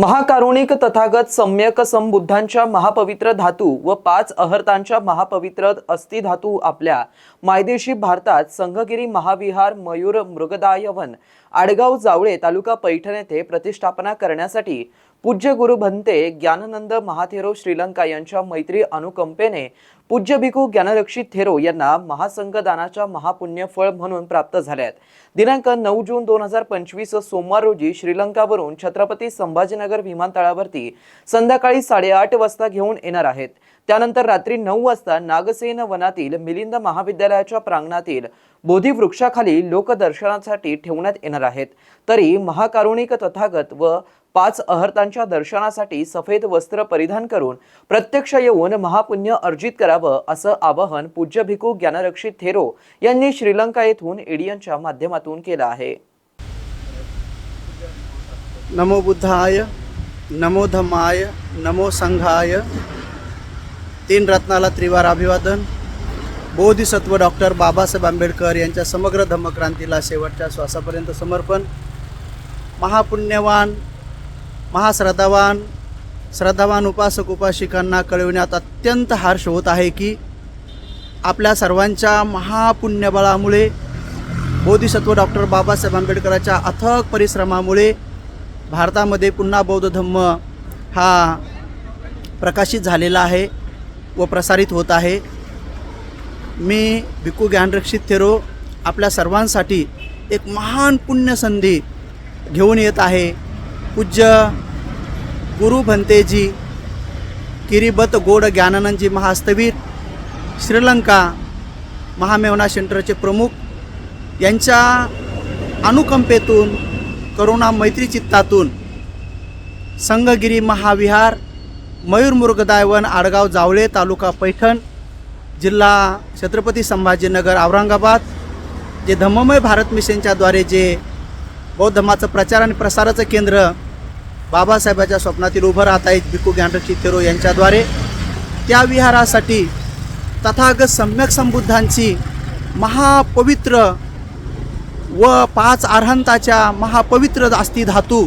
महाकारुणिक तथागत सम्यक संबुद्धांच्या महापवित्र धातू व पाच अहर्तांच्या महापवित्र अस्थिधातू आपल्या मायदेशी भारतात संघगिरी महाविहार मयूर मृगदायवन आडगाव जावळे तालुका पैठण येथे प्रतिष्ठापना करण्यासाठी पूज्य गुरु भंते ज्ञाननंद महाथेरो श्रीलंका यांच्या मैत्री अनुकंपेने पूज्य भिकू ज्ञानरक्षित थेरो यांना महासंघदानाच्या महापुण्यफळ म्हणून प्राप्त झाले आहेत. दिनांक नऊ जून दोन हजार पंचवीस सोमवार रोजी श्रीलंकावरून छत्रपती संभाजीनगर विमानतळावरती संध्याकाळी साडेआठ वाजता घेऊन येणार आहेत. त्यानंतर रात्री नऊ वाजता नागसेन वनातील मिलिंद महाविद्यालयाच्या प्रांगणातील बोधी वृक्षाखाली लोकदर्शनासाठी ठेवण्यात येणार आहेत. तरी महाकारुणिक तथागत व पाच अहर्तांच्या दर्शनासाठी सफेद वस्त्र परिधान करून प्रत्यक्ष येऊन महापुण्य अर्जित करा करावं असं आवाहन पूज्य भिकू ज्ञानरक्षित थेरो यांनी श्रीलंका येथून एडियनच्या माध्यमातून केलं आहे. नमो बुद्धाय नमो धम्माय नमो संघाय. तीन रत्नाला त्रिवार अभिवादन. बोधिसत्व डॉक्टर बाबासाहेब आंबेडकर यांच्या समग्र धम्मक्रांतीला शेवटच्या श्वासापर्यंत समर्पण. महापुण्यवान महाश्रद्धावान श्रद्धावान उपासक उपासिकांना कळविण्यात अत्यंत हर्ष होत आहे की आपल्या सर्वांच्या महापुण्यबळामुळे बोधिसत्व डॉक्टर बाबासाहेब आंबेडकरांच्या अथक परिश्रमामुळे भारतामध्ये पुन्हा बौद्ध धम्म हा प्रकाशित झालेला आहे व प्रसारित होत आहे. मी भिकू ज्ञानरक्षित थेरो आपल्या सर्वांसाठी एक महान पुण्यसंधी घेऊन येत आहे. पूज्य गुरु भंतेजी किरीबत गोड ज्ञानानंदजी महास्तवीर श्रीलंका महामेवना सेंटरचे प्रमुख यांच्या अनुकंपेतून करुणा मैत्री चित्तातून संगगिरी महाविहार मयूर मृगदायवन आडगाव जावळे तालुका पैठण जिल्हा छत्रपती संभाजीनगर औरंगाबाद जे धम्ममय भारत मिशनच्याद्वारे जे बौद्ध धर्माचं प्रचार आणि प्रसाराचं केंद्र बाबासाहेबाच्या स्वप्नातील उभं राहत आहेत भिकू ज्ञानरक्षी थेरो यांच्याद्वारे. त्या विहारासाठी तथागत सम्यक संबुद्धांची महापवित्र व पाच अर्हंताच्या महापवित्र अस्थि धातू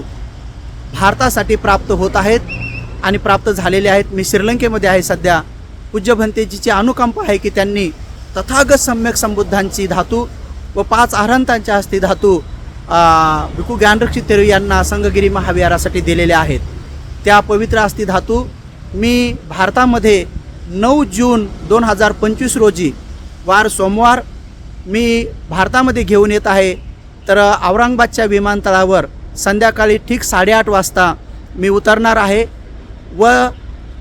भारतासाठी प्राप्त होत आहेत आणि प्राप्त झालेले आहेत. मी श्रीलंकेमध्ये आहे सध्या. पूज्य भंतेजीची अनुकंप आहे की त्यांनी तथागत सम्यक संबुद्धांची धातू व पाच अर्हंतांच्या अस्थि धातू भिकू ज्ञानरक्षित तेरू यांना संगगिरी महाविहारासाठी दिलेल्या आहेत. त्या पवित्र अस्थि धातू मी भारतामध्ये नऊ जून दोन हजार पंचवीस रोजी वार सोमवार मी भारतामध्ये घेऊन येत आहे. तर औरंगाबादच्या विमानतळावर संध्याकाळी ठीक साडेआठ वाजता मी उतरणार आहे व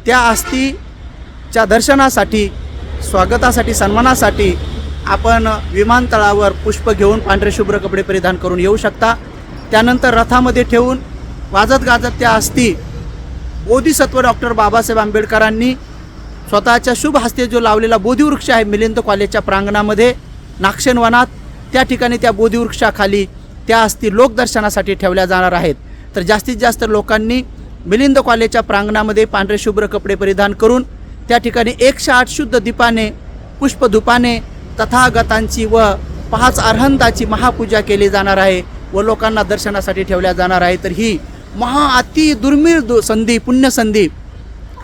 त्या अस्थीच्या दर्शनासाठी स्वागतासाठी सन्मानासाठी आपण विमानतळावर पुष्प घेऊन पांढरे शुभ्र कपडे परिधान करून येऊ शकता. त्यानंतर रथामध्ये ठेवून वाजत गाजत त्या अस्थी बोधिसत्व डॉक्टर बाबासाहेब आंबेडकरांनी स्वतःच्या शुभ हस्ते जो लावलेला बोधिवृक्ष आहे मिलिंद कॉलेजच्या प्रांगणामध्ये नाक्षणवनात त्या ठिकाणी त्या बोधिवृक्षाखाली त्या अस्थी लोकदर्शनासाठी ठेवल्या जाणार आहेत. तर जास्तीत जास्त लोकांनी मिलिंद कॉलेजच्या प्रांगणामध्ये पांढरे शुभ्र कपडे परिधान करून त्या ठिकाणी एकशे आठ शुद्ध दीपाने पुष्पधुपाने तथागतांची व पाच अर्हंताची महापूजा केली जाणार आहे व लोकांना दर्शनासाठी ठेवल्या जाणार आहे. तर ही महा अति दुर्मिळ दु संधी पुण्यसंधी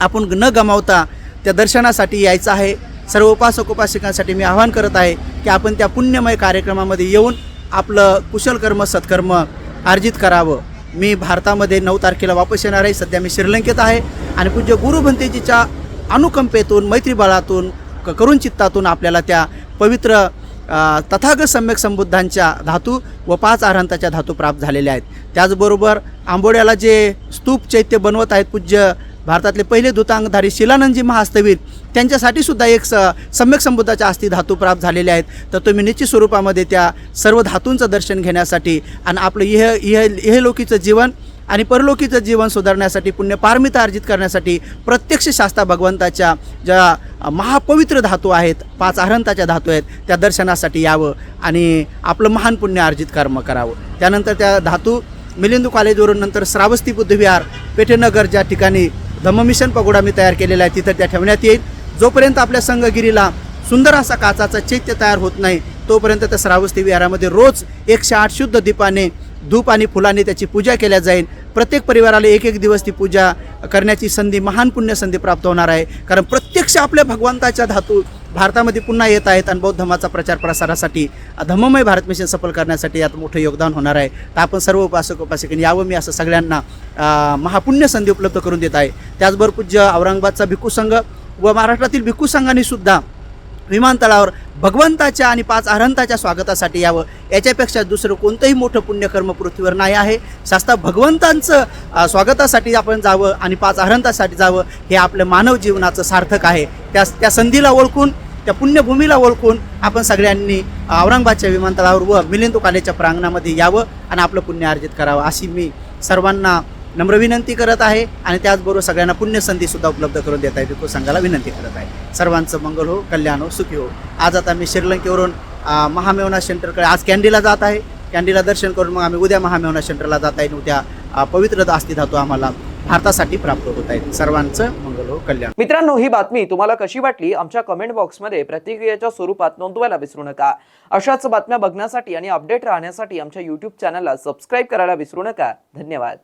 आपण न गमावता त्या दर्शनासाठी यायचं आहे. सर्व उपासक उपासिकांसाठी मी आवाहन करत आहे की आपण त्या पुण्यमय कार्यक्रमामध्ये येऊन आपलं कुशल कर्म सत्कर्म अर्जित करावं. मी भारतामध्ये नऊ तारखेला वापस येणार आहे. सध्या मी श्रीलंकेत आहे आणि पूज्य गुरुभंतेजीच्या अनुकंपेतून मैत्रीबळातून क चित्तातून आपल्याला त्या पवित्र तथागत सम्यक संबुद्धांच्या धातू व पाच आरांताच्या धातू प्राप्त झालेल्या आहेत. त्याचबरोबर आंबोड्याला जे स्तूप चैत्य बनवत आहेत पूज्य भारतातले पहिले दूतांगधारी शिलानंदजी महास्तवीर त्यांच्यासाठी सुद्धा एक स सम्यक संबुद्धाच्या अस्थि धातू प्राप्त झालेल्या आहेत. तर तुम्ही निश्चित स्वरूपामध्ये त्या सर्व धातूंचं दर्शन घेण्यासाठी आणि आपलं इह इह इहलोकीचं जीवन आणि परलोकीचं जीवन सुधारण्यासाठी पुण्यपारमिता अर्जित करण्यासाठी प्रत्यक्ष शास्ता भगवंताच्या ज्या महापवित्र धातू आहेत पाच अहंताच्या धातू आहेत त्या दर्शनासाठी यावं आणि आपलं महान पुण्य अर्जित कर्म करावं. त्यानंतर त्या धातू मिलिंद कॉलेजवरून नंतर श्रावस्ती बुद्धविहार पेठेनगर ज्या ठिकाणी धम्ममिशन पगोडा मी तयार केलेला आहे तिथं त्या ठेवण्यात येईल. जोपर्यंत आपल्या संघगिरीला सुंदर असा काचाचा चैत्य तयार होत नाही तोपर्यंत त्या श्रावस्ती विहारामध्ये रोज एकशे आठ शुद्ध दीपाने धूप आणि फुलांनी त्याची पूजा केल्या जाईल. प्रत्येक परिवाराला एक एक दिवस ती पूजा करण्याची संधी महान पुण्य संधी प्राप्त होणार आहे. कारण प्रत्यक्ष आपल्या भगवंताच्या धातू भारतामध्ये पुन्हा येत आहेत आणि बौद्ध धर्माचा प्रचार प्रसारासाठी धम्ममय भारत मिशन सफल करण्यासाठी यात मोठं योगदान होणार आहे. तर आपण सर्व उपासक उपासिकांनी यावं मी असं सगळ्यांना महापुण्य संधी उपलब्ध करून देत आहे. त्याचबरोबर पूज्य औरंगाबादचा भिक्खू संघ व महाराष्ट्रातील भिक्खू संघाने सुद्धा विमानतळावर भगवंताच्या आणि पाच अहंताच्या स्वागतासाठी यावं याच्यापेक्षा दुसरं कोणतंही मोठं पुण्यकर्म पृथ्वीवर नाही आहे. शास्त्र भगवंतांचं स्वागतासाठी आपण जावं आणि पाच अहंतासाठी जावं हे आपलं मानव जीवनाचं सार्थक आहे. त्या त्या संधीला ओळखून त्या पुण्यभूमीला ओळखून आपण सगळ्यांनी औरंगाबादच्या विमानतळावर व मिलिंदू कॉलेजच्या प्रांगणामध्ये यावं आणि आपलं पुण्य अर्जित करावं अशी मी सर्वांना नम्र विनंती करत आहे आणि त्याचबरोबर सगळ्यांना पुण्यसंधीसुद्धा उपलब्ध करून देत आहे. भिक्खू संघाला विनंती करत आहे. सर्वांचं मंगल हो कल्याण हो सुखी हो. आज आता मी श्रीलंकेवरून महामेवना सेंटरकडे आज कॅन्डीला जात आहे. कॅन्डीला दर्शन करून मग आम्ही उद्या महामेवना सेंटरला जात आहे उद्या पवित्र दास्ती धातू आम्हाला भारतासाठी प्राप्त होत आहेत. सर्वांचं मंगल हो कल्याण हो. मित्रांनो ही बातमी तुम्हाला कशी वाटली? आमच्या कमेंट बॉक्समध्ये प्रतिक्रियेच्या स्वरूपात नोंदवायला विसरू नका. अशाच बातम्या बघण्यासाठी आणि अपडेट राहण्यासाठी आमच्या युट्यूब चॅनलला सबस्क्राईब करायला विसरू नका. धन्यवाद.